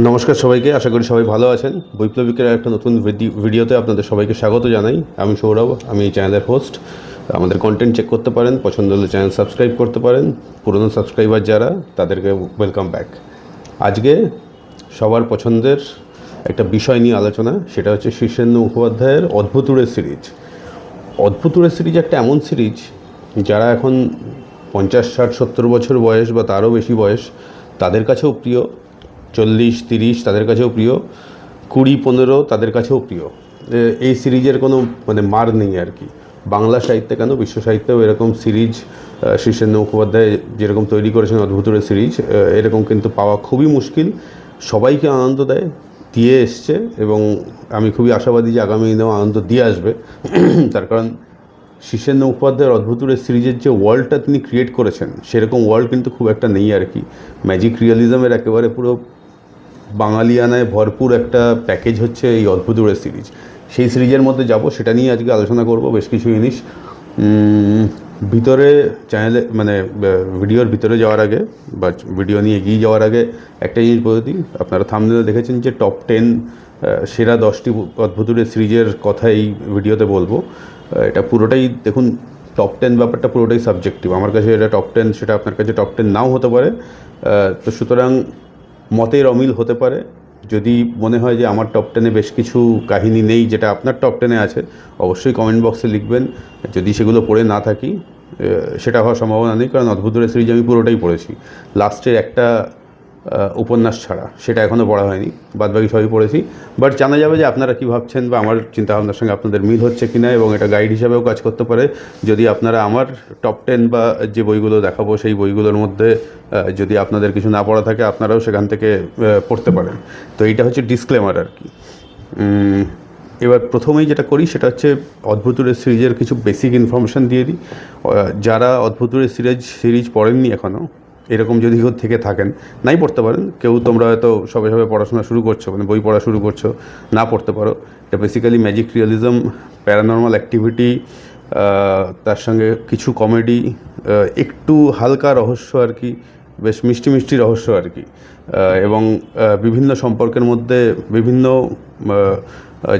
নমস্কার সবাইকে, আশা করি সবাই ভালো আছেন। বৈপ্লবিকের একটা নতুন ভিডি- ভিডিওতে আপনাদের সবাইকে স্বাগত জানাই। আমি সৌরভ, আমি এই চ্যানেলের হোস্ট আমাদের কন্টেন্ট চেক করতে পারেন, পছন্দ হলে চ্যানেল সাবস্ক্রাইব করতে পারেন। পুরনো সাবস্ক্রাইবার যারা, তাদেরকে ওয়েলকাম ব্যাক আজকে সবার পছন্দের একটা বিষয় নিয়ে আলোচনা, সেটা হচ্ছে শীর্ষেন্দু মুখোপাধ্যায়ের অদ্ভুতুরের সিরিজ। অদ্ভুতুরের সিরিজ একটা এমন সিরিজ, যারা এখন পঞ্চাশ, ষাট, সত্তর বছর বয়স বা তারও বেশি বয়স, তাদের কাছেও প্রিয়। চল্লিশ, তিরিশ তাদের কাছেও প্রিয়, কুড়ি, পনেরো তাদের কাছেও প্রিয়। এই সিরিজের কোনো মানে মার নেই আর কি। বাংলা সাহিত্যে কেন? বিশ্ব সাহিত্যেও এরকম সিরিজ শীর্ষেন্দু মুখোপাধ্যায় যেরকম তৈরি করেছেন অদ্ভুতুরের সিরিজ এরকম কিন্তু পাওয়া খুবই মুশকিল। সবাইকে আনন্দ দেয়, দিয়ে এসছে এবং আমি খুবই আশাবাদী যে আগামী দিনেও আনন্দ দিয়ে আসবে। তার কারণ শীর্ষেন্দু মুখোপাধ্যায়ের অদ্ভুতুরের সিরিজের যে ওয়ার্ল্ডটা তিনি ক্রিয়েট করেছেন, সেরকম ওয়ার্ল্ড কিন্তু খুব একটা নেই আর কি। ম্যাজিক রিয়ালিজমের একেবারে পুরো বাঙালিয়ানায় ভরপুর একটা প্যাকেজ হচ্ছে এই অদ্ভুতুরের সিরিজ। সেই সিরিজের মধ্যে যাব, সেটা নিয়ে আজকে আলোচনা করব, বেশ কিছু জিনিস। ভিতরে চ্যানেলে মানে ভিডিওর ভিতরে যাওয়ার আগে, বা ভিডিও নিয়ে এগিয়ে যাওয়ার আগে একটা জিনিস বলে দিই। আপনারা থামনেলে দেখেছেন যে টপ টেন সেরা দশটি অদ্ভুতুরের সিরিজের কথা এই ভিডিওতে বলব। এটা পুরোটাই দেখুন টপ টেন ব্যাপারটা পুরোটাই সাবজেক্টিভ আমার কাছে এটা টপ টেন সেটা আপনার কাছে টপ টেন নাও হতে পারে। তো সুতরাং মতের অমিল হতে পারে। যদি মনে হয় যে আমার টপ টেনে বেশ কিছু কাহিনী নেই যেটা আপনার টপ টেনে আছে, অবশ্যই কমেন্ট বক্সে লিখবেন। যদি সেগুলো পড়ে না থাকি সেটা হওয়ার সম্ভাবনা নেই, কারণ অদ্ভুত সিরিজ আমি পুরোটাই পড়েছি। লাস্টের একটা উপন্যাস ছাড়া। সেটা এখনও পড়া হয়নি, বাদবাকি সবই পড়েছি। বাট জানা যাবে যে আপনারা কী ভাবছেন বা আমার চিন্তাভাবনার সঙ্গে আপনাদের মিল হচ্ছে কিনা এবং এটা গাইড হিসাবেও কাজ করতে পারে। যদি আপনারা আমার টপ টেন বা যে বইগুলো দেখাবো, সেই বইগুলোর মধ্যে যদি আপনাদের কিছু না পড়া থাকে, আপনারাও সেখান থেকে পড়তে পারেন। তো এইটা হচ্ছে ডিসক্লেমার আর কি। এবার প্রথমেই যেটা করি, সেটা হচ্ছে অদ্ভুতুরের সিরিজের কিছু বেসিক ইনফরমেশান দিয়ে দিই। যারা অদ্ভুতুরের সিরিজ সিরিজ পড়েননি এখনও এরকম যদি কেউ থেকে থাকেন, নাই পড়তে পারেন। কেউ তোমরা হয়তো সবে সবে পড়াশোনা শুরু করছ মানে বই পড়া শুরু করছ, না পড়তে পারো। এটা basically magic realism paranormal activity তার সঙ্গে কিছু কমেডি একটু হালকা রহস্য আর কি, বেশ মিষ্টি মিষ্টি রহস্য আর কি। এবং বিভিন্ন সম্পর্কের মধ্যে বিভিন্ন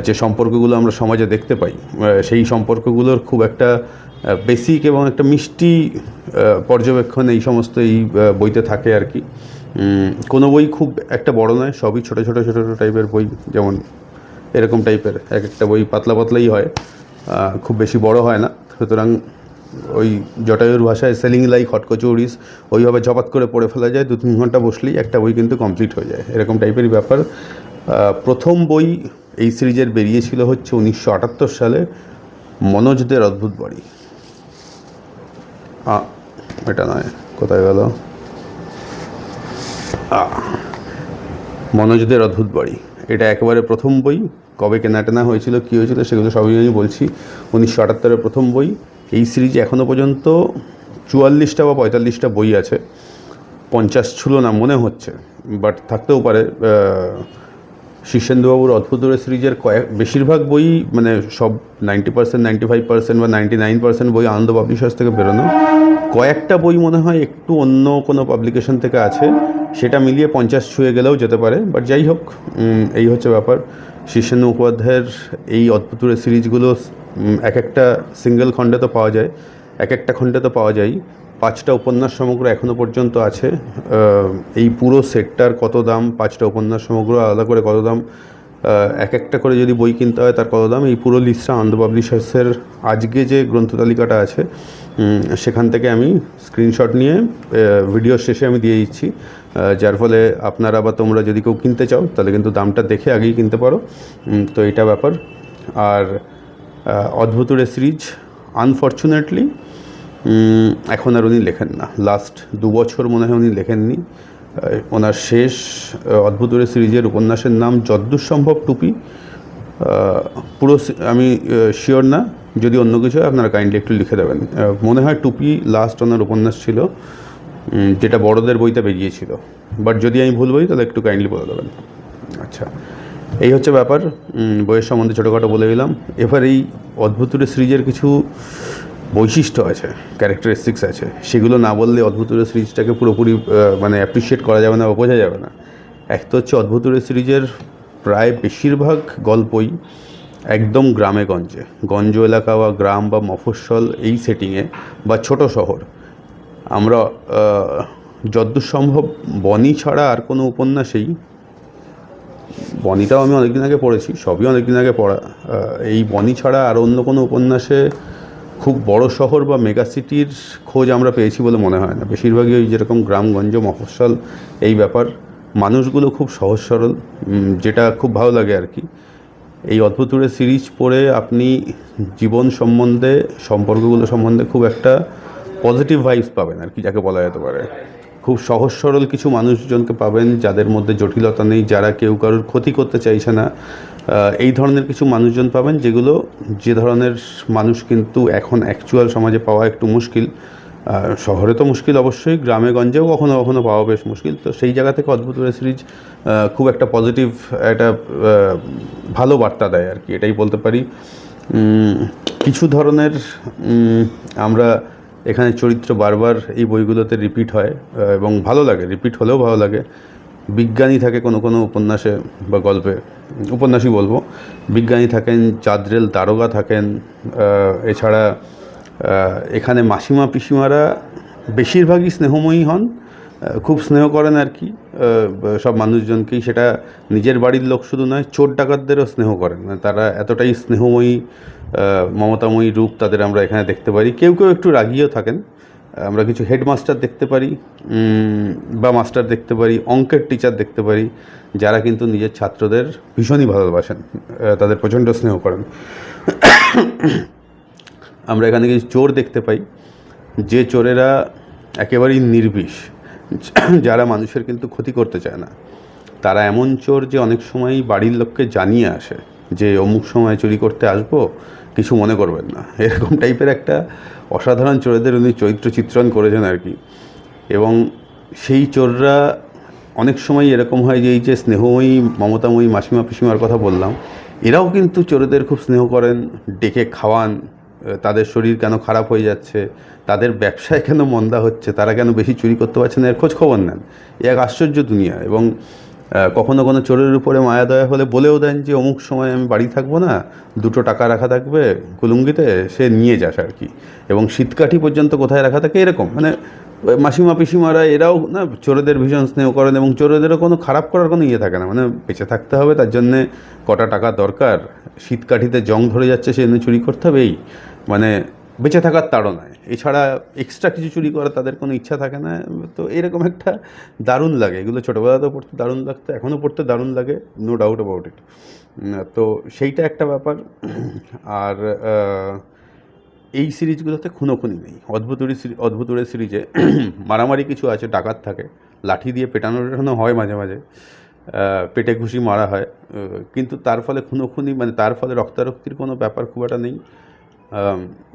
যে সম্পর্কগুলো আমরা সমাজে দেখতে পাই সেই সম্পর্কগুলোর খুব একটা বেসিক এবং একটা মিষ্টি পর্যবেক্ষণ এই সমস্ত এই বইতে থাকে আর কি। কোনো বই খুব একটা বড় নয়, সবই ছোটো ছোটো ছোটো ছোটো টাইপের বই, যেমন এরকম টাইপের এক একটা বই পাতলা পাতলাই হয় খুব বেশি বড় হয় না। সুতরাং ওই জটায়ুর ভাষায় সেলিং লাইক হট কচৌরিস ওইভাবে ঝপাত করে পড়ে ফেলা যায় দু তিন ঘণ্টা বসলেই একটা বই কিন্তু কমপ্লিট হয়ে যায়। এরকম টাইপেরই ব্যাপার। প্রথম বই এই সিরিজের বেরিয়েছিল হচ্ছে উনিশশো আটাত্তর সালে মনোজদের অদ্ভুত বাড়ি। এটা নয়। কোথায় গেল? মনোজদের অদ্ভুত বাড়ি। এটা একেবারে প্রথম বই। কবে কেনাটেনা হয়েছিল, কী হয়েছিল, সেগুলো সবই আমি বলছি। উনিশশো আটাত্তরের প্রথম বই। এই সিরিজে এখনও পর্যন্ত চুয়াল্লিশটা বা পঁয়তাল্লিশটা বই আছে। পঞ্চাশ ছিল না মনে হচ্ছে বাট থাকতেও পারে শীর্ষেন্দুবাবুর অদ্ভুতরে সিরিজের কয়েক, বেশিরভাগ বই মানে সব ninety percent ninety five percent বা নাইনটি নাইন পার্সেন্ট বই আনন্দ পাবলিশার্স থেকে বেরোনো। কয়েকটা বই মনে হয় একটু অন্য কোনো পাবলিকেশন থেকে আছে, সেটা মিলিয়ে পঞ্চাশ ছুঁয়ে গেলেও যেতে পারে বাট যাই হোক এই হচ্ছে ব্যাপার। শীর্ষেন্দু মুখোপাধ্যায়ের এই অদ্ভুতুরে সিরিজগুলো এক একটা সিঙ্গেল খণ্ডে তো পাওয়া যায়, এক একটা খণ্ডে তো পাওয়া যায় পাঁচটা উপন্যাস সমগ্র এখনও পর্যন্ত আছে। এই পুরো সেটটার কত দাম, পাঁচটা উপন্যাস সমগ্র আলাদা করে কত দাম? এক একটা করে যদি বই কিনতে হয় তার কত দাম? এই পুরো লিস্টটা আনন্দ পাবলিশার্সের আজকে যে গ্রন্থ তালিকাটা আছে সেখান থেকে আমি স্ক্রিনশট নিয়ে ভিডিও শেষে আমি দিয়ে দিচ্ছি। যার ফলে আপনারা বা তোমরা যদি কেউ কিনতে চাও, তাহলে কিন্তু দামটা দেখে আগেই কিনতে পারো। তো এটা ব্যাপার। আর অদ্ভুতুরে সিরিজ। আনফর্চুনেটলি এখন আর উনি লেখেন না। লাস্ট দু বছর মনে হয় উনি লেখেননি। ওনার শেষ আহ, অদ্ভুতুরে সিরিজের উপন্যাসের নাম যদ্দূর সম্ভব টুপি পুরো আমি শিওর না। যদি অন্য কিছু হয় আপনারা কাইন্ডলি একটু লিখে দেবেন। মনে হয় টুপি লাস্ট ওনার উপন্যাস ছিল যেটা বড়দের বইতে বেরিয়েছিল। বাট যদি আমি ভুল বই তাহলে একটু কাইন্ডলি বলে দেবেন। আচ্ছা এই হচ্ছে ব্যাপার। বইয়ের সম্বন্ধে ছোটোখাটো বলে দিলাম। এবার এই অদ্ভুতুরে সিরিজের কিছু বৈশিষ্ট্য আছে ক্যারেক্টারিস্টিক্স আছে। সেগুলো না বললে অদ্ভুতুরে সিরিজটাকে পুরোপুরি মানে অ্যাপ্রিসিয়েট করা যাবে না বা বোঝা যাবে না। এক তো হচ্ছে অদ্ভুতুরে সিরিজের প্রায় বেশিরভাগ গল্পই একদম গ্রামে গঞ্জে। গঞ্জ এলাকা বা গ্রাম বা মফস্বল এই সেটিংয়ে বা ছোট শহর। আমরা যদ্দূর সম্ভব বনি ছাড়া আর কোনো উপন্যাসেই, বনিটাও আমি অনেকদিন আগে পড়েছি, সবই অনেকদিন আগে পড়া এই বনি ছাড়া আর অন্য কোনো উপন্যাসে খুব বড় শহর বা মেগা সিটির খোঁজ আমরা পেয়েছি বলে মনে হয় না। বেশিরভাগই ওই যেরকম গ্রামগঞ্জ মফস্বল এই ব্যাপার। মানুষগুলো খুব সহজ সরল যেটা খুব ভালো লাগে আর কি। এই অদ্ভুতুরের সিরিজ পড়ে আপনি জীবন সম্বন্ধে, সম্পর্কগুলো সম্বন্ধে খুব একটা পজিটিভ ভাইবস পাবেন আর কি, যাকে বলা যেতে পারে। খুব সহজ সরল কিছু মানুষজনকে পাবেন যাদের মধ্যে জটিলতা নেই, যারা কেউ কারোর ক্ষতি করতে চাইছে না। এই ধরনের কিছু মানুষজন পাবেন যেগুলো যে ধরনের মানুষ কিন্তু এখন অ্যাকচুয়াল সমাজে পাওয়া একটু মুশকিল। শহরে তো মুশকিল অবশ্যই, গ্রামে, গঞ্জেও কখনো কখনো পাওয়া বেশ মুশকিল। তো সেই জায়গা থেকে অদ্ভুত ওয়েব সিরিজ খুব একটা পজিটিভ একটা ভালো বার্তা দেয় আর কি, এটাই বলতে পারি। কিছু ধরনের আমরা এখানে চরিত্র বারবার এই বইগুলোতে রিপিট হয় এবং ভালো লাগে রিপিট হলেও ভালো লাগে। বিজ্ঞানী থাকে কোনো কোনো উপন্যাসে বা গল্পে, উপন্যাসই বলব। বিজ্ঞানী থাকেন, চাঁদরেল দারোগা থাকেন এছাড়া এখানে মাসিমা পিসিমারা বেশিরভাগই স্নেহময়ী হন খুব স্নেহ করেন আর কি সব মানুষজনকেই। সেটা নিজের বাড়ির লোক শুধু নয়, চোর ডাকাতদেরও স্নেহ করেন। মানে তারা এতটাই স্নেহময়ী মমতাময়ী রূপ তাদের আমরা এখানে দেখতে পারি। কেউ কেউ একটু রাগিয়েও থাকেন। আমরা কিছু হেডমাস্টার দেখতে পারি বা মাস্টার দেখতে পারি, অঙ্কের টিচার দেখতে পারি, যারা কিন্তু নিজের ছাত্রদের ভীষণই ভালোবাসেন তাদের প্রচণ্ড স্নেহ করেন। আমরা এখানে কিছু চোর দেখতে পাই, যে চোরেরা একেবারেই নির্বিষ, যারা মানুষের কিন্তু ক্ষতি করতে চায় না। তারা এমন চোর যে অনেক সময় বাড়ির লোককে জানিয়ে আসে, যে অমুক সময় চুরি করতে আসব কিছু মনে করবেন না। এরকম টাইপের একটা অসাধারণ চোরেদের উনি চরিত্র চিত্রণ করেছেন আর কি। এবং সেই চোররা অনেক সময় এরকম হয় যে এই যে স্নেহময়ী, মমতাময়ী, মাসিমা পিসিমার কথা বললাম, এরাও কিন্তু চোরেদের খুব স্নেহ করেন, ডেকে খাওয়ান তাদের শরীর কেন খারাপ হয়ে যাচ্ছে, তাদের ব্যবসায় কেন মন্দা হচ্ছে, তারা কেন বেশি চুরি করতে পারছে না, এর খোঁজ খবর নেন। এক আশ্চর্য দুনিয়া। এবং কখনো কোনো চোরের উপরে মায়া দয়া হলে বলেও দেন যে, অমুক সময় আমি বাড়ি থাকব না, দুটো টাকা রাখা থাকবে কুলুঙ্গিতে, সে নিয়ে যাস আর কি। এবং শীতকাঠি পর্যন্ত কোথায় রাখা থাকে এরকম। মানে মাসিমা, পিসিমারা এরাও না, চোরেদের ভীষণ স্নেহ করেন এবং চোরেদেরও কোনো খারাপ করার কোনো ইয়ে থাকে না। মানে বেঁচে থাকতে হবে, তার জন্যে কটা টাকা দরকার। শীতকাঠিতে জং ধরে যাচ্ছে জন্য চুরি করতে হবে, এই। মানে বেঁচে থাকার তাড়নায় এছাড়া এক্সট্রা কিছু চুরি করার তাদের কোনো ইচ্ছা থাকে না। তো এরকম একটা দারুণ লাগে। এগুলো ছোটোবেলাতেও পড়তে দারুণ লাগতো, এখনও পড়তে দারুণ লাগে নো ডাউট অ্যাবাউট ইট তো সেইটা একটা ব্যাপার। আর এই সিরিজগুলোতে খুনোখুনি নেই। অদ্ভুতুরি অদ্ভুতুরের সিরিজে মারামারি কিছু আছে, ডাকাত থাকে। লাঠি দিয়ে পেটানো টেটানো হয় মাঝে মাঝে। পেটে ঘুষি মারা হয়। কিন্তু তার ফলে খুনোখুনি মানে তার ফলে রক্তারক্তির কোনো ব্যাপার খুব একটা নেই।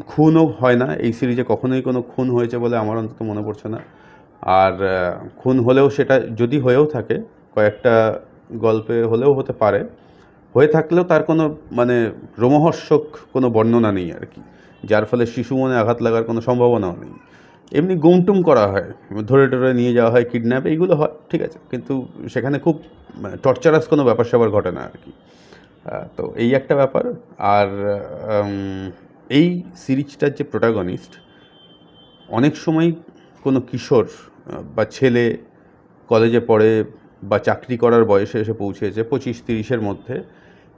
খুনও হয় না। এই সিরিজে কখনোই কোনো খুন হয়েছে বলে আমার অন্তত মনে পড়ছে না। আর খুন হলেও সেটা যদি হয়েও থাকে, কয়েকটা গল্পে হলেও হতে পারে। হয়ে থাকলেও তার কোনো মানে রোমহর্ষক কোনো বর্ণনা নেই আর কি। যার ফলে শিশু মনে আঘাত লাগার কোনো সম্ভাবনাও নেই। এমনি গুমটুম করা হয়, ধরে টরে নিয়ে যাওয়া হয়, কিডন্যাপ, এইগুলো হয়, ঠিক আছে। কিন্তু সেখানে খুব টর্চারাস কোনো ব্যাপার স্যাপার ঘটে না আর কি। তো এই একটা ব্যাপার। আর এই সিরিজটার যে প্রোটাগনিস্ট অনেক সময় কোনো কিশোর, বা ছেলে কলেজে পড়ে, বা চাকরি করার বয়সে এসে পৌঁছেছে, পঁচিশ তিরিশের মধ্যে,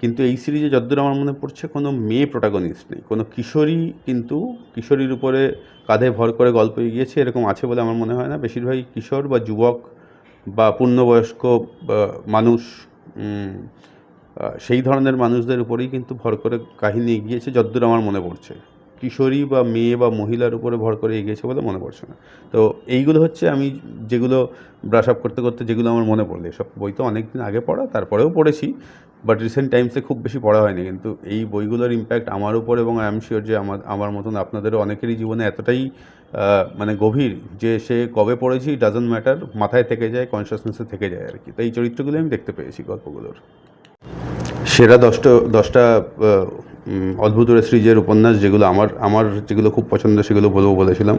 কিন্তু এই সিরিজে যদ্দূর আমার মনে পড়ছে কোনো মেয়ে প্রোটাগনিস্ট নেই। কোনো কিশোরী কিন্তু কিশোরীর উপরে কাঁধে ভর করে গল্প এগিয়েছে, এরকম আছে বলে আমার মনে হয় না। বেশিরভাগই কিশোর বা যুবক, বা পূর্ণবয়স্ক মানুষ সেই ধরনের মানুষদের উপরেই কিন্তু ভর করে কাহিনী এগিয়েছে, যদ্দূর আমার মনে পড়ছে। কিশোরী বা মেয়ে বা মহিলার উপরে ভর করে এগিয়েছে বলে মনে পড়ছে না। তো এইগুলো হচ্ছে আমি যেগুলো ব্রাশ আপ করতে করতে যেগুলো আমার মনে পড়ল। এসব বই তো অনেক দিন আগে পড়া, তারপরেও পড়েছি বাট রিসেন্ট টাইমসে খুব বেশি পড়া হয়নি। কিন্তু এই বইগুলোর ইম্প্যাক্ট আমার উপর এবং আই এম শিওর যে আমার আমার মতন আপনাদেরও অনেকেরই জীবনে এতটাই মানে গভীর যে সে কবে পড়েছি ডাজন্ট ম্যাটার মাথায় থেকে যায় কনসিয়াসনেসে থেকে যায় আর কি। তো এই চরিত্রগুলো আমি দেখতে পেয়েছি গল্পগুলোর। সেরা দশটা দশটা অদ্ভুত সিরিজের উপন্যাস যেগুলো আমার আমার যেগুলো খুব পছন্দ, সেগুলো বলব বলেছিলাম।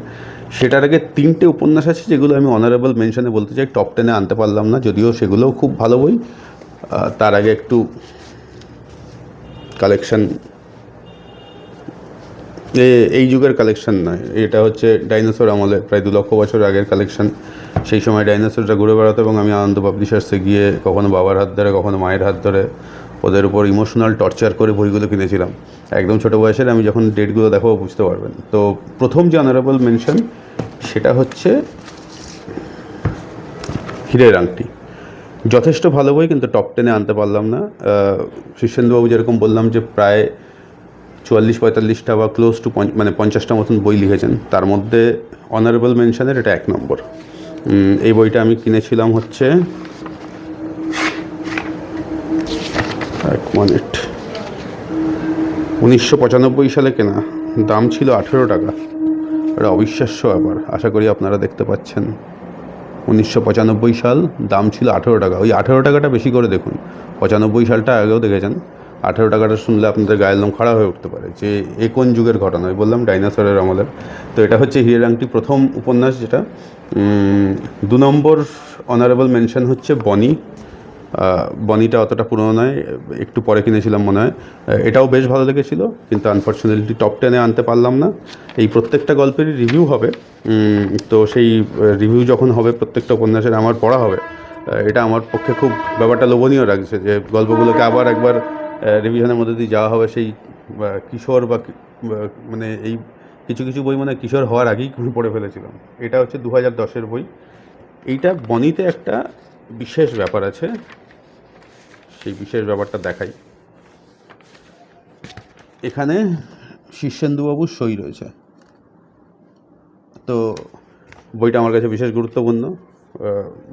সেটার আগে তিনটে উপন্যাস আছে যেগুলো আমি অনারেবল মেনশনে বলতে চাই। টপ টেনে আনতে পারলাম না, যদিও সেগুলোও খুব ভালো বই। তার আগে একটু কালেকশন এই যুগের কালেকশন নয়, এটা হচ্ছে ডাইনোসর আমলে, প্রায় দু লক্ষ বছর আগের কালেকশন সেই সময় ডাইনোসরটা ঘুরে বেড়াতো এবং আমি আনন্দ পাবলিশার্সে গিয়ে কখনো বাবার হাত ধরে, কখনো মায়ের হাত ধরে ওদের উপর ইমোশনাল টর্চার করে বইগুলো কিনেছিলাম। একদম ছোটো বয়সের, আমি যখন ডেটগুলো দেখাবো বুঝতে পারবেন। তো প্রথম যে অনারেবল মেনশন সেটা হচ্ছে হীরের আংটি যথেষ্ট ভালো বই, কিন্তু টপ টেনে আনতে পারলাম না। শীর্ষেন্দুবাবু যেরকম বললাম যে প্রায় চুয়াল্লিশ পঁয়তাল্লিশটা বা ক্লোজ টু মানে পঞ্চাশটা মতন বই লিখেছেন। তার মধ্যে অনারেবল মেনশনের এটা এক নম্বর। এই বইটা আমি কিনেছিলাম হচ্ছে এক মিনিট উনিশশো পঁচানব্বই সালে কেনা, দাম ছিল আঠেরো টাকা। এটা অবিশ্বাস্য ব্যাপার, আশা করি আপনারা দেখতে পাচ্ছেন। উনিশশো পঁচানব্বই সাল, দাম ছিল আঠেরো টাকা। ওই আঠেরো টাকাটা বেশি করে দেখুন। পঁচানব্বই সালটা আগেও দেখেছেন। আঠেরো টাকাটা শুনলে আপনাদের গায়ের লোম খাড়া হয়ে উঠতে পারে। যে এ কোন যুগের ঘটনা? ওই বললাম ডাইনোসরের আমলের। তো এটা হচ্ছে হিরের আংটি প্রথম উপন্যাস যেটা। দু নম্বর অনারেবল মেনশন হচ্ছে বনি। বনিটা অতটা পুরনো নয়, একটু পরে কিনেছিলাম মনে হয়। এটাও বেশ ভালো লেগেছিল, কিন্তু আনফর্চুনেটলি টপ টেনে আনতে পারলাম না। এই প্রত্যেকটা গল্পেরই রিভিউ হবে। তো সেই রিভিউ যখন হবে প্রত্যেকটা উপন্যাসের আমার পড়া হবে এটা আমার পক্ষে খুব ব্যাপারটা লোভনীয় লাগছে যে গল্পগুলোকে আবার একবার রিভিশনের মধ্যে দিয়ে যাওয়া হবে। সেই কিশোর বা মানে এই কিছু কিছু বই মানে কিশোর হওয়ার আগেই পড়ে ফেলেছিলাম। এটা হচ্ছে দু হাজার দশের বই। এইটা বনিতে একটা বিশেষ ব্যাপার আছে সেই বিশেষ ব্যাপারটা দেখাই। এখানে শীর্ষেন্দুবাবুর সই রয়েছে। তো বইটা আমার কাছে বিশেষ গুরুত্বপূর্ণ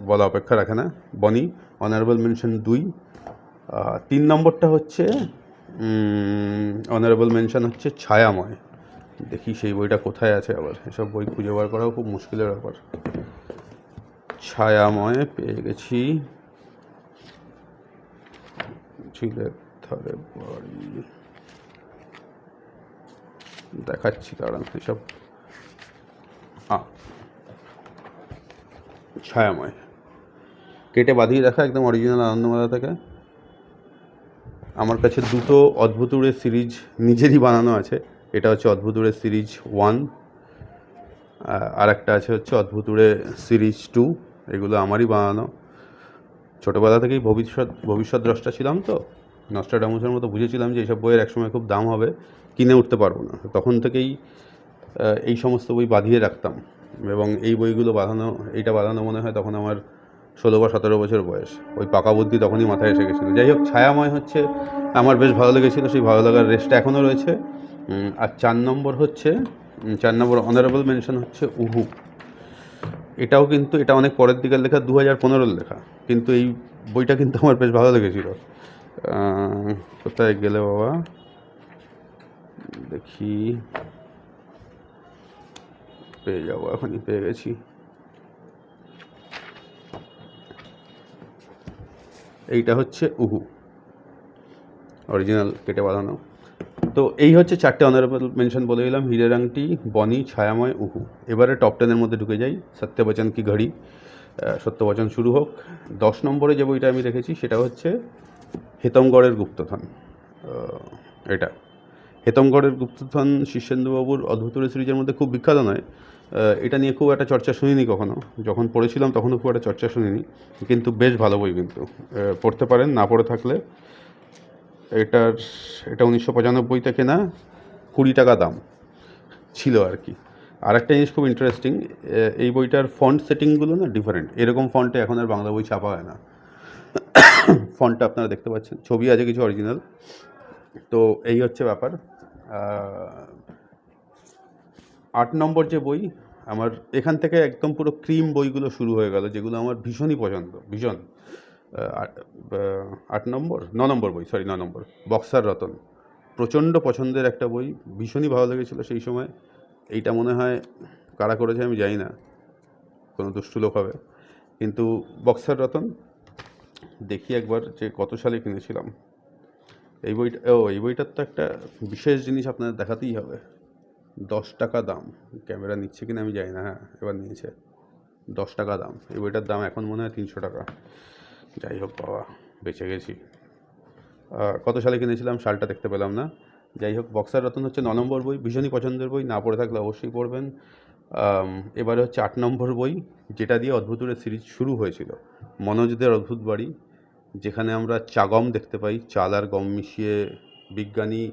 বলা অপেক্ষা রাখে না। বনি অনারেবল মেনশন দুই। তিন নম্বরটা হচ্ছে অনারেবল মেনশন হচ্ছে ছায়াময়। দেখি সেই বইটা কোথায় আছে আবার। এসব বই খুঁজে বার করাও খুব মুশকিলের ব্যাপার। ছায়াময় পেয়ে গেছি। ঝিলের ধারে বাড়ি। দেখাচ্ছি, দাঁড়ান হ্যাঁ ছায়াময়। কেটে বাঁধিয়ে দেখা একদম অরিজিনাল আনন্দমেলা থেকে। আমার কাছে দুটো অদ্ভুতুড়ের সিরিজ নিজেরই বানানো আছে। এটা হচ্ছে অদ্ভুতুড়ের সিরিজ ওয়ান আর একটা আছে হচ্ছে অদ্ভুতুড়ে সিরিজ টু। এগুলো আমারই বানানো। ছোটোবেলা থেকেই ভবিষ্যৎ ভবিষ্যৎ দ্রষ্টা ছিলাম তো। নস্টাডামুসের মতো বুঝেছিলাম যে এইসব বইয়ের একসময় খুব দাম হবে, কিনে উঠতে পারব না। তখন থেকেই এই সমস্ত বই বাঁধিয়ে রাখতাম। এবং এই বইগুলো বাঁধানো, এইটা বাঁধানো মনে হয় তখন আমার ষোলো বা সতেরো বছর বয়স। ওই পাকা বুদ্ধি তখনই মাথায় এসে গেছিল। যাই হোক, ছায়াময় হচ্ছে, আমার বেশ ভালো লেগেছিলো, সেই ভালো লাগার রেস্টটা এখনও রয়েছে। আর চার নম্বর হচ্ছে চার নম্বর অনারেবল মেনশন হচ্ছে উহু। এটাও কিন্তু, এটা অনেক পরের দিকের লেখা দু হাজার পনেরোর লেখা। কিন্তু এই বইটা কিন্তু আমার বেশ ভালো লেগেছিল। কোথায় গেলে বাবা? দেখি। পেয়ে যাব, এখনই পেয়ে গেছি। এইটা হচ্ছে উহু। অরিজিনাল কেটে বাঁধানো। তো এই হচ্ছে চারটে অনারেবল মেনশন বলে দিলাম। হীরের আংটি বনি, ছায়াময়, উহু। এবারে টপ টেনের মধ্যে ঢুকে যাই। সত্যবচন কি ঘড়ি? সত্যবচন শুরু হোক। দশ নম্বরে যে বইটা আমি রেখেছি, সেটা হচ্ছে হেতমগড়ের গুপ্তধন। এটা। হেতমগড়ের গুপ্তধন শীর্ষেন্দুবাবুর অদ্ভুতুর সিরিজের মধ্যে খুব বিখ্যাত নয়। এটা নিয়ে খুব একটা চর্চা শুনিনি কখনো। যখন পড়েছিলাম তখনও খুব একটা চর্চা শুনিনি। কিন্তু বেশ ভালো বই কিন্তু। পড়তে পারেন, না পড়ে থাকলে এটার, এটা উনিশশো পঁচানব্বইতে কেনা কুড়ি টাকা দাম ছিল আর কি। আর একটা জিনিস খুব ইন্টারেস্টিং এই বইটার ফন্ট সেটিংগুলো না ডিফারেন্ট এরকম ফন্টে এখন আর বাংলা বই ছাপা হয় না। ফন্টটা আপনারা দেখতে পাচ্ছেন। ছবি আছে কিছু অরিজিনাল তো এই হচ্ছে ব্যাপার। আট নম্বর যে বই, আমার এখান থেকে একদম পুরো ক্রিম বইগুলো শুরু হয়ে গেল, যেগুলো আমার ভীষণই পছন্দ, ভীষণ। আট নম্বর? ন নম্বর বই সরি ন নম্বর। বক্সার রতন। প্রচণ্ড পছন্দের একটা বই, ভীষণই ভালো লেগেছিলো সেই সময়। এইটা মনে হয় কারা করেছে আমি জানি না, কোনো দুষ্টু লোক হবে। কিন্তু বক্সার রতন, দেখি একবার যে কত সালে কিনেছিলাম। এই বইটা, ও, এই বইটার তো একটা বিশেষ জিনিস আপনাদের দেখাতেই হবে। দশ টাকা দাম। ক্যামেরা নিচ্ছে কিনা আমি জানি না হ্যাঁ এবার নিয়েছে। দশ টাকা দাম। এই বইটার দাম এখন মনে হয় তিনশো টাকা। যাই হোক, বাবা, বেঁচে গেছি। কত সালে কিনেছিলাম শালটা দেখতে পেলাম না। যাই হোক, বক্সার রতন হচ্ছে ন নম্বর বই, ভীষণই পছন্দের বই, না পড়ে থাকলে অবশ্যই পড়বেন। এবারে হচ্ছে আট নম্বর বই, যেটা দিয়ে অদ্ভুতুরের সিরিজ শুরু হয়েছিল। মনোজদের অদ্ভুত বাড়ি, যেখানে আমরা চাগম দেখতে পাই, চাল আর গম মিশিয়ে বিজ্ঞানী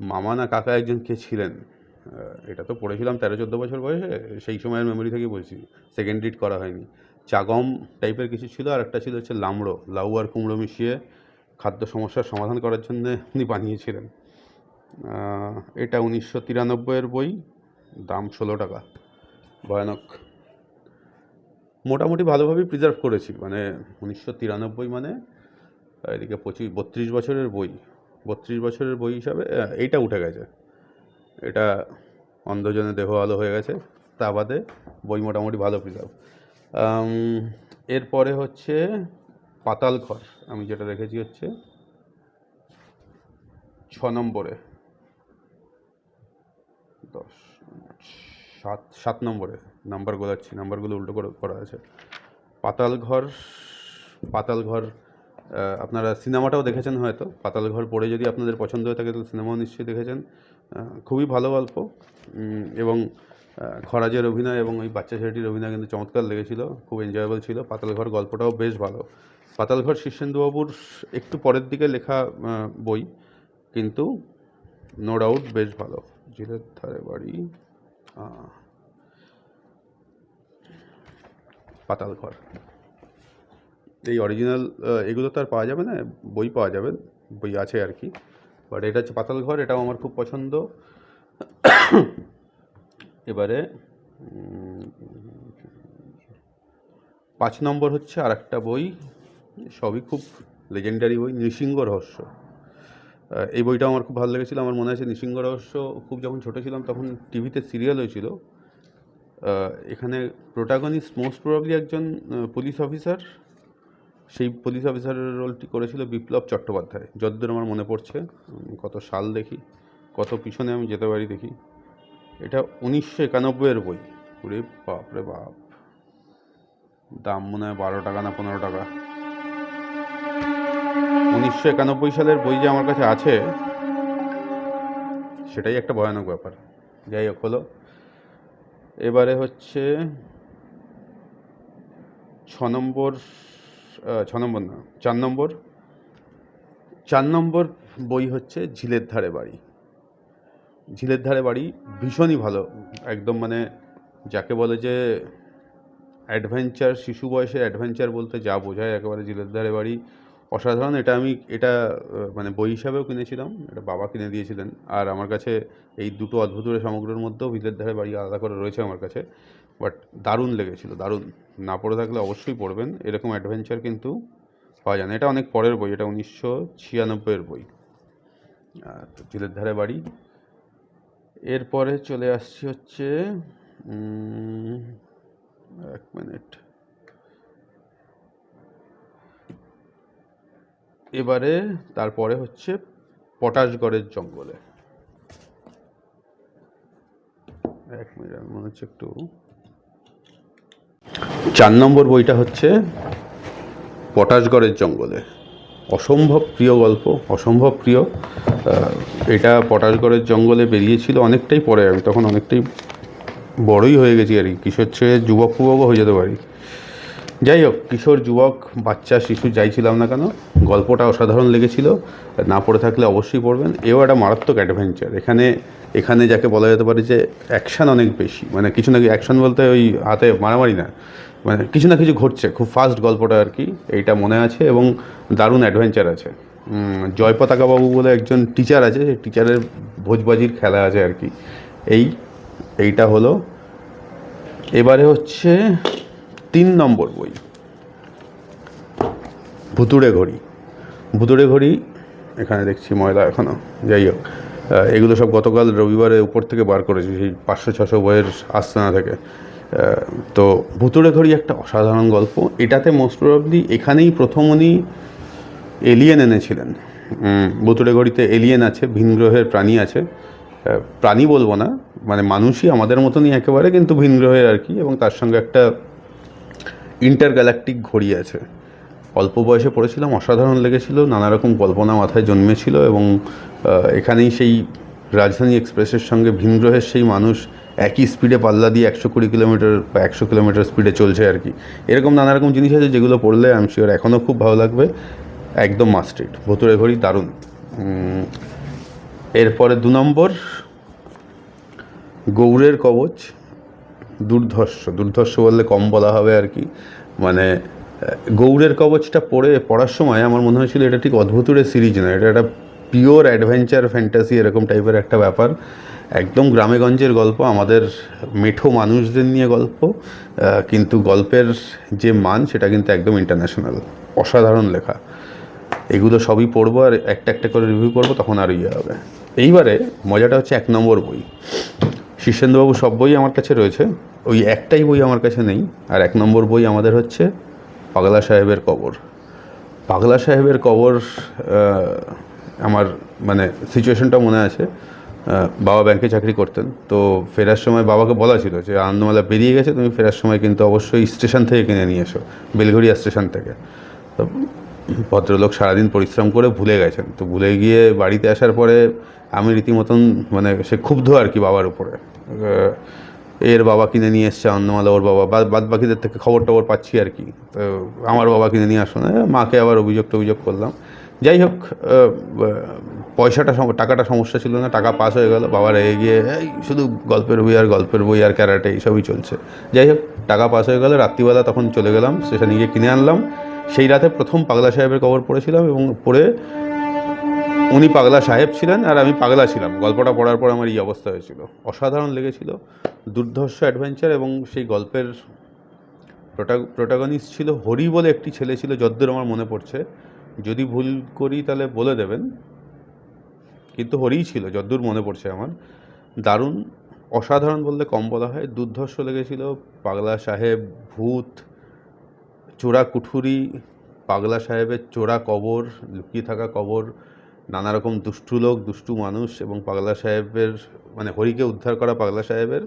মামা না কাকা একজন কে ছিলেন? এটা তো পড়েছিলাম তেরো চোদ্দ বছর বয়সে, সেই সময়ের মেমোরি থেকে বলছি সেকেন্ড রিড করা হয়নি। চাগম টাইপের কিছু ছিল, আর একটা ছিল হচ্ছে লামড়ো। লাউ আর কুমড়ো মিশিয়ে খাদ্য সমস্যার সমাধান করার জন্য উনি বানিয়েছিলেন। এটা উনিশশো তিরানব্বইয়ের বই, দাম ষোলো টাকা। ভয়ানক। মোটামুটি ভালোভাবেই প্রিজার্ভ করেছি মানে উনিশশো তিরানব্বই মানে এদিকে পঁচিশ, বত্রিশ বছরের বই। বত্রিশ বছরের বই হিসাবে এইটা উঠে গেছে। এটা অন্ধজনে দেহ আলো হয়ে গেছে, তা বাদে বই মোটামুটি ভালো প্রিজার্ভ এরপরে হচ্ছে পাতাল ঘর, আমি যেটা রেখেছি হচ্ছে ছ নম্বরে। দশ সাত সাত নম্বরে, নাম্বার গোলাচ্ছি, নাম্বারগুলো উল্টো করে, করা আছে। পাতাল ঘর পাতাল ঘর আপনারা সিনেমাটাও দেখেছেন হয়তো, পাতাল ঘর পড়ে যদি আপনাদের পছন্দ হয়ে থাকে, তাহলে সিনেমাও নিশ্চয়ই দেখেছেন। খুবই ভালো গল্প এবং খরাজের অভিনয় এবং ওই বাচ্চা ছেলেটির অভিনয় কিন্তু চমৎকার লেগেছিল খুব এনজয়েবল ছিল। পাতাল ঘর গল্পটাও বেশ ভালো। পাতাল ঘর শীর্ষেন্দুবাবুর একটু পরের দিকে লেখা বই কিন্তু নো ডাউট বেশ ভালো। জিলের ধারে বাড়ি আহ, পাতাল ঘর এই অরিজিনাল এগুলো তো আর পাওয়া যাবে না বই পাওয়া যাবে বই আছে আর কি। বাট এটা হচ্ছে পাতাল ঘর এটাও আমার খুব পছন্দ। এবারে পাঁচ নম্বর হচ্ছে আর একটা বই, সবই খুব লেজেন্ডারি বই, নৃসিংহ রহস্য। এই বইটা আমার খুব ভালো লেগেছিল, আমার মনে আছে নৃসিংহ রহস্য খুব যখন ছোটো ছিলাম তখন টিভিতে সিরিয়াল হয়েছিল। এখানে প্রোটাগনিস্ট মোস্ট প্রবাবলি একজন পুলিশ অফিসার সেই পুলিশ অফিসারের রোলটি করেছিল বিপ্লব চট্টোপাধ্যায়। যতদূর আমার মনে পড়ছে কত সাল দেখি, কত পিছনে আমি যেতে পারি দেখি। এটা উনিশশো একানব্বইয়ের বই। ওরে বাপ রে বাপ। দাম মনে হয় বারো টাকা না পনেরো টাকা। উনিশশো একানব্বই সালের বই যে আমার কাছে আছে, সেটাই একটা ভয়ানক ব্যাপার। যাই হোক, হলো। এবারে হচ্ছে ছ নম্বর ছ নম্বর না, চার নম্বর। চার নম্বর বই হচ্ছে ঝিলের ধারে বাড়ি। ঝিলের ধারে বাড়ি ভীষণই ভালো। একদম মানে যাকে বলে যে অ্যাডভেঞ্চার শিশু বয়সে অ্যাডভেঞ্চার বলতে যা বোঝায় একেবারে ঝিলের ধারে বাড়ি। অসাধারণ, এটা আমি, এটা মানে বই হিসাবেও কিনেছিলাম, এটা বাবা কিনে দিয়েছিলেন। আর আমার কাছে এই দুটো অদ্ভুতের সমগ্রের মধ্যেও ভিলের ধারে বাড়ি আলাদা করে রয়েছে আমার কাছে। বাট দারুণ লেগেছিল, দারুণ। না পড়ে থাকলে অবশ্যই পড়বেন, এরকম অ্যাডভেঞ্চার কিন্তু পাওয়া যায় না। এটা অনেক পরের বই, এটা উনিশশো ছিয়ানব্বইয়ের বই। আর ঝিলের ধারে বাড়ি। এরপরে চলে আসছি হচ্ছে এক মিনিট। এবারে তারপরে হচ্ছে পটাশগড়ের জঙ্গলে। এক মিনিট মনে হচ্ছে একটু চার নম্বর বইটা হচ্ছে পটাশগড়ের জঙ্গলে। অসম্ভব প্রিয় গল্প, অসম্ভব প্রিয়। এটা পটাশগড়ের জঙ্গলে বেরিয়েছিল অনেকটাই পরে, আমি তখন অনেকটাই বড়ই হয়ে গেছি আর কি। কিশোর ছেড়ে যুবক ফুবকও হয়ে যেতে পারি। যাই হোক, কিশোর, যুবক, বাচ্চা, শিশু, যাই ছিলাম না কেন, গল্পটা অসাধারণ লেগেছিল। না পড়ে থাকলে অবশ্যই পড়বেন। এও একটা মারাত্মক অ্যাডভেঞ্চার এখানে এখানে যাকে বলা যেতে পারে যে অ্যাকশান অনেক বেশি। মানে কিছু না কিছু অ্যাকশন বলতে ওই হাতে মারামারি না। মানে কিছু না কিছু ঘটছে, খুব ফাস্ট গল্পটা আর কি, এইটা মনে আছে এবং দারুণ অ্যাডভেঞ্চার আছে। জয় বাবু বলে একজন টিচার আছে, সেই টিচারের ভোজবাজির খেলা আছে আর কি। এই, এইটা হলো। এবারে হচ্ছে তিন নম্বর বই। ভুতুড়ে ঘড়ি। ভুতুড়ে ঘড়ি, এখানে দেখছি ময়লা এখনও যাই হোক। এগুলো সব গতকাল রবিবারে উপর থেকে বার করেছি, সেই পাঁচশো, ছশো বইয়ের আস্তানা থেকে। তো ভুতুড়ে ঘড়ি একটা অসাধারণ গল্প। এটাতে মোস্ট প্রবাবলি এখানেই প্রথম উনি এলিয়েন এনেছিলেন। বুতুড়ে ঘড়িতে এলিয়েন আছে, ভিন গ্রহের প্রাণী আছে। প্রাণী বলব না মানে মানুষই আমাদের মতনই একেবারে, কিন্তু ভিন গ্রহের আর কি, এবং তার সঙ্গে একটা ইন্টার গ্যালাকটিক ঘড়ি আছে। অল্প বয়সে পড়েছিলাম, অসাধারণ লেগেছিল, নানা রকম কল্পনা মাথায় জন্মেছিল, এবং এখানেই সেই রাজধানী এক্সপ্রেসের সঙ্গে ভিন গ্রহের সেই মানুষ একই স্পিডে পাল্লা দিয়ে একশো কুড়ি কিলোমিটার বা একশো কিলোমিটার স্পিডে চলছে আর কি। এরকম নানা রকম জিনিস আছে যেগুলো পড়লে আমি শিওর এখনও খুব ভালো লাগবে। একদম মাস্টেড ভুতুরে ঘড়ি দারুণ। এরপরে দু নম্বর, গৌড়ের কবচ, দুর্ধর্ষ। দুর্ধর্ষ বললে কম বলা হবে আর কি। মানে গৌড়ের কবচটা পড়ে, পড়ার সময় আমার মনে হয়েছিল এটা ঠিক অদ্ভুতুরের সিরিজ না এটা একটা পিওর অ্যাডভেঞ্চার ফ্যান্টাসি এরকম টাইপের একটা ব্যাপার। একদম গ্রামেগঞ্জের গল্প, আমাদের মেঠো মানুষদের নিয়ে গল্প কিন্তু গল্পের যে মান সেটা কিন্তু একদম ইন্টারন্যাশনাল অসাধারণ লেখা। এগুলো সবই পড়ব আর একটা একটা করে রিভিউ করব, তখন আর ইয়ে হবে। এইবারে মজাটা হচ্ছে এক নম্বর বই। শীর্ষেন্দ্রবাবু সব বই আমার কাছে রয়েছে, ওই একটাই বই আমার কাছে নেই, আর এক নম্বর বই আমাদের হচ্ছে পাগলা সাহেবের কবর। পাগলা সাহেবের কবর আমার মানে সিচুয়েশনটা মনে আছে। বাবা ব্যাংকে চাকরি করতেন। তো ফেরার সময় বাবাকে বলা ছিল যে, আনন্দমালা বেরিয়ে গেছে, তুমি ফেরার সময় কিন্তু অবশ্যই স্টেশন থেকে কিনে নিয়ে এসো, বেলঘড়িয়া স্টেশন থেকে। তো ভদ্রলোক সারাদিন পরিশ্রম করে ভুলে গেছেন। তো ভুলে গিয়ে বাড়িতে আসার পরে আমি রীতিমতন মানে সে ক্ষুব্ধ আর কি বাবার উপরে। এর বাবা কিনে নিয়ে এসছে আনন্দমালা, ওর বাবা বাদ বাকিদের থেকে খবর টবর পাচ্ছি আর কি। তো আমার বাবা কিনে নিয়ে আসো না মাকে আবার অভিযোগ টভিযোগ করলাম। যাই হোক পয়সাটা টাকাটা সমস্যা ছিল না, টাকা পাস হয়ে গেল, বাবার রেগে গিয়ে এই শুধু গল্পের বই আর গল্পের বই আর ক্যারাটে এইসবই চলছে। যাই হোক টাকা পাস হয়ে গেল, রাত্রিবেলা তখন চলে গেলাম স্টেশনে গিয়ে কিনে আনলাম। সেই রাতে প্রথম পাগলা সাহেবের কবর পড়েছিলাম এবং পড়ে উনি পাগলা সাহেব ছিলেন আর আমি পাগলা ছিলাম। গল্পটা পড়ার পর আমার এই অবস্থা হয়েছিল। অসাধারণ লেগেছিল, দুর্ধর্ষ অ্যাডভেঞ্চার এবং সেই গল্পের প্রোটাগনিস্ট ছিল হরি বলে একটি ছেলে ছিল, যদ্দূর আমার মনে পড়ছে। যদি ভুল করি তাহলে বলে দেবেন। কিন্তু হরিই ছিল, যদ্দূর মনে পড়ছে আমার। দারুণ, অসাধারণ বললে কম বলা হয়। দুর্ধর্ষ লেগেছিল, পাগলা সাহেব, ভূত, চোরা কুঠুরি, পাগলা সাহেবের চোরা কবর, লুকিয়ে থাকা কবর, নানা রকম দুষ্টু লোক, দুষ্টু মানুষ এবং পাগলা সাহেবের মানে হরিকে উদ্ধার করা পাগলা সাহেবের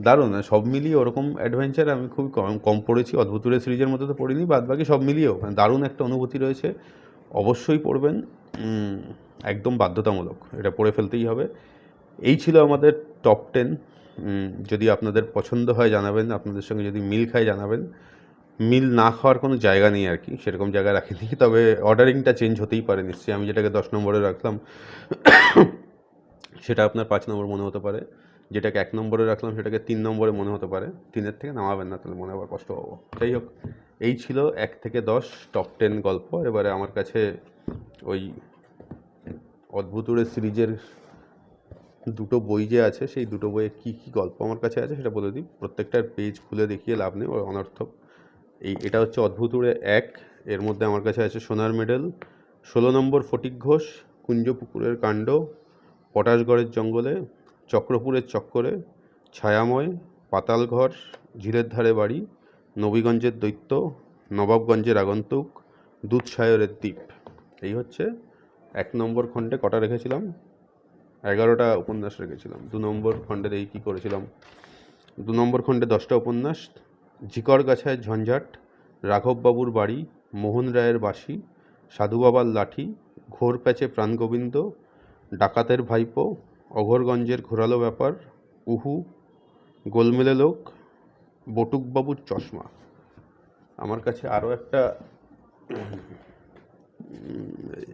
দারুণ। সব মিলিয়ে ওরকম অ্যাডভেঞ্চার আমি খুব কম কম পড়েছি। অদ্ভুতুরের সিরিজের মধ্যে তো পড়িনি বাদ বাকি সব মিলিয়েও। মানে দারুণ একটা অনুভূতি রয়েছে। অবশ্যই পড়বেন। একদম বাধ্যতামূলক। এটা পড়ে ফেলতেই হবে। এই ছিল আমাদের টপ টেন যদি আপনাদের পছন্দ হয় জানাবেন, আপনাদের সঙ্গে যদি মিল খায় জানাবেন। মিল না খাওয়ার কোনো জায়গা নেই আর কি, সেরকম জায়গা রাখিনি। তবে অর্ডারিংটা চেঞ্জ হতেই পারে নিশ্চয়ই। আমি যেটাকে দশ নম্বরে রাখলাম, সেটা আপনার পাঁচ নম্বর মনে হতে পারে। যেটাকে এক নম্বরে রাখলাম, সেটাকে তিন নম্বরে মনে হতে পারে। তিনের থেকে নামাবেন না, তাহলে মনে আবার কষ্ট পাবো। যাই হোক। এই ছিল এক থেকে দশ টপ টেন গল্প। এবারে আমার কাছে ওই অদ্ভুতুরের সিরিজের দুটো বই যে আছে, সেই দুটো বইয়ে কী কী গল্প আমার কাছে আছে সেটা বলে দিই। প্রত্যেকটার পেজ খুলে দেখিয়ে লাভ নেই, অনর্থক। এই, এটা হচ্ছে অদ্ভুতুরে এক। এর মধ্যে আমার কাছে আছে সোনার মেডেল, ষোলো নম্বর ফটিক ঘোষ কুঞ্জপুকুরের কাণ্ড, পটাশগড়ের জঙ্গলে, চক্রপুরের চক্করে, ছায়াময়, পাতালঘর, ঝিলের ধারে বাড়ি নবীগঞ্জের দৈত্য, নবাবগঞ্জের আগন্তুক দুধসায়রের দ্বীপ। এই হচ্ছে এক নম্বর খণ্ডে কটা রেখেছিলাম? এগারোটা উপন্যাস রেখেছিলাম। দু নম্বর খণ্ডের এই কী করেছিলাম? দু নম্বর খণ্ডে দশটা উপন্যাস। ঝিকর গাছায় ঝঞ্ঝাট, রাঘববাবুর বাড়ি, মোহন রায়ের বাসি সাধুবাবার লাঠি, ঘোর প্যাচে প্রাণগোবিন্দ ডাকাতের ভাইপো, অঘরগঞ্জের ঘোরালো ব্যাপার, উহু, গোলমেলে লোক বটুকবাবুর চশমা। আমার কাছে আরও একটা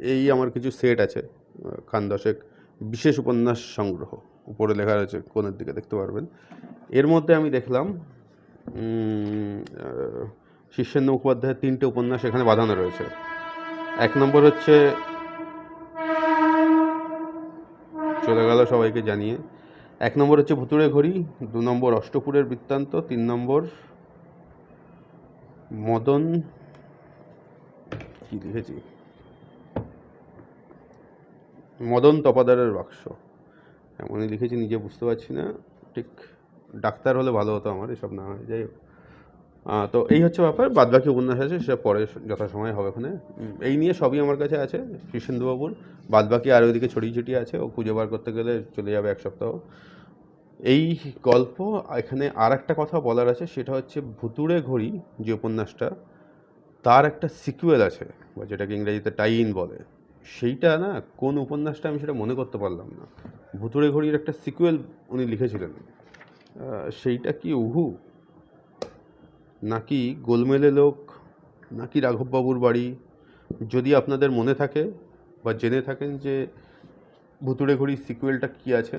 এই আমার কিছু সেট আছে খান দশেক বিশেষ উপন্যাস সংগ্রহ। উপরে লেখা রয়েছে কোণের দিকে দেখতে পারবেন। এর মধ্যে আমি দেখলাম উম, আহ, শীর্ষেন্দু মুখোপাধ্যায়ের তিনটে উপন্যাস এখানে বাঁধানো রয়েছে। এক নম্বর হচ্ছে চলে গেল সবাইকে জানিয়ে এক নম্বর হচ্ছে ভুতুড়ে ঘড়ি, দু নম্বর অষ্টপুরের বৃত্তান্ত, তিন নম্বর মদন, কি লিখেছি? মদন তপাদারের বাক্স। এমনই লিখেছি, নিজে বুঝতে পারছি না। ঠিক, ডাক্তার হলে ভালো হতো আমার, এসব না হয়। যাই হোক। তো এই হচ্ছে ব্যাপার। বাদবাকি উপন্যাস আছে, সেটা পরে যথাসময় হবে ওখানে। এই নিয়ে সবই আমার কাছে আছে কৃষ্ণেন্দুবাবুর বাদবাকি আর ওইদিকে ছড়িয়ে ছিটিয়ে আছে, ও খুঁজে বার করতে গেলে চলে যাবে এক সপ্তাহ। এই গল্প, এখানে আর একটা কথা বলার আছে, সেটা হচ্ছে ভুতুড়ে ঘড়ি, যে উপন্যাসটা, তার একটা সিকুয়েল আছে, বা যেটাকে ইংরেজিতে টাই ইন বলে। সেইটা না, কোন উপন্যাসটা আমি সেটা মনে করতে পারলাম না। ভুতুড়ে ঘড়ির একটা সিকুয়েল উনি লিখেছিলেন। সেইটা কি? উহু নাকি গোলমেলে লোক, নাকি রাঘববাবুর বাড়ি? যদি আপনাদের মনে থাকে বা জেনে থাকেন যে ভুতুড়ে ঘড়ির সিকুয়েলটা কী আছে,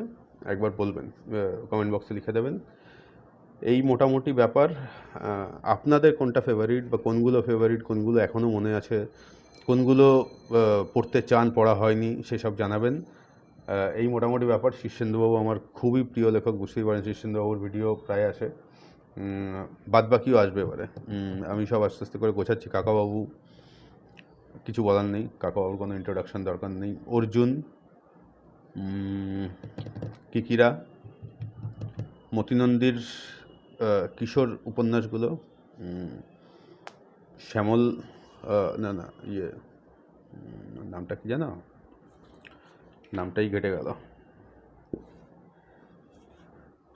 একবার বলবেন কমেন্ট বক্সে লিখে দেবেন। এই মোটামুটি ব্যাপার আপনাদের কোনটা ফেভারিট বা কোনগুলো ফেভারিট কোনগুলো এখনও মনে আছে, কোনগুলো পড়তে চান, পড়া হয়নি, সেসব জানাবেন। এই মোটামুটি ব্যাপার, শীর্ষেন্দুবাবু আমার খুবই প্রিয় লেখক, বুঝতেই পারেন শীর্ষেন্দুবাবুর ভিডিও প্রায় আসে। বাদ বাকিও আসবে এবারে। আমি সব আস্তে আস্তে করে গোছাচ্ছি। কাকাবাবু কিছু বলার নেই। কাকাবাবুর কোনো ইন্ট্রোডাকশন দরকার নেই। অর্জুন কিকিরা, মতিনন্দীর কিশোর উপন্যাসগুলো শ্যামল না না ইয়ে নামটা কি জানো? নামটাই কেটে গেল।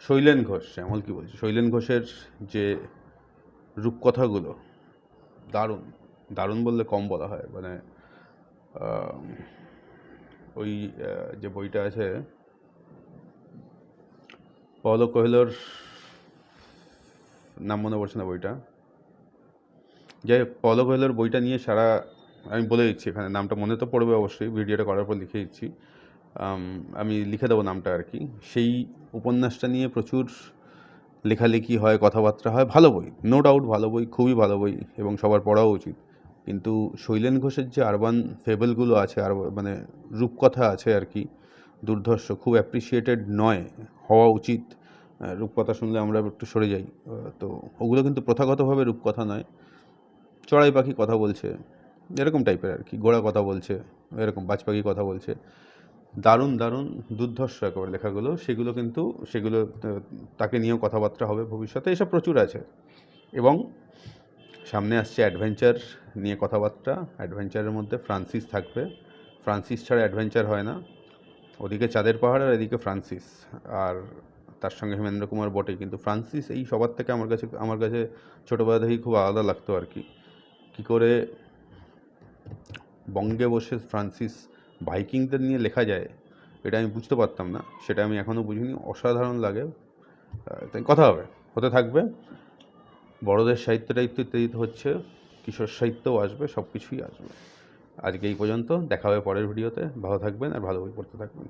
শৈলেন ঘোষ শ্যামল কি বলছি? শৈলেন ঘোষের যে রূপকথাগুলো দারুণ দারুণ বললে কম বলা হয়। মানে ওই যে বইটা আছে পলো কোহেলোর নাম মনে পড়ছে না বইটা। যাই হোক, পলো কোহেলোর বইটা নিয়ে সারা আমি বলে দিচ্ছি এখানে নামটা মনে তো পড়বে অবশ্যই ভিডিওটা করার পর লিখে দিচ্ছি। আম, লিখে দেবো নামটা আর কি। সেই উপন্যাসটা নিয়ে প্রচুর লেখালেখি হয় কথাবার্তা হয় ভালো বই নো ডাউট ভালো বই খুবই ভালো বই এবং সবার পড়াও উচিত। কিন্তু শৈলেন ঘোষের যে আরবান ফেবলগুলো আছে আর মানে রূপকথা আছে আর কি দুর্ধর্ষ খুব অ্যাপ্রিসিয়েটেড নয় হওয়া উচিত। রূপকথা শুনলে আমরা একটু সরে যাই। তো ওগুলো কিন্তু প্রথাগতভাবে রূপকথা নয়। চড়াই পাখি কথা বলছে এরকম টাইপের আর কি গোড়া কথা বলছে এরকম বাজ পাখি কথা বলছে। দারুণ দারুণ, দুর্ধর্ষ একেবারে লেখাগুলো। সেগুলো কিন্তু, সেগুলো তাকে নিয়েও কথাবার্তা হবে ভবিষ্যতে। এসব প্রচুর আছে। এবং সামনে আসছে অ্যাডভেঞ্চার নিয়ে কথাবার্তা। অ্যাডভেঞ্চারের মধ্যে ফ্রান্সিস থাকবে। ফ্রান্সিস ছাড়া অ্যাডভেঞ্চার হয় না। ওদিকে চাঁদের পাহাড় আর এদিকে ফ্রান্সিস। আর তার সঙ্গে হেমেন্দ্র কুমার বটে। কিন্তু ফ্রান্সিস এই সবার থেকে আমার কাছে আমার কাছে ছোটোবেলা থেকেই খুব আলাদা লাগতো আর কি। কী করে বঙ্গে বসে ফ্রান্সিস ভাইকিংদের নিয়ে লেখা যায়, এটা আমি বুঝতে পারতাম না, সেটা আমি এখনও বুঝিনি, অসাধারণ লাগে। তাই কথা হবে, হতে থাকবে। বড়দের সাহিত্যটা ইত্যাদি হচ্ছে, কিশোর সাহিত্যও আসবে সব কিছুই আসবে। আজকে এই পর্যন্ত, দেখা হবে পরের ভিডিওতে, ভালো থাকবেন আর ভালো পড়তে থাকবেন।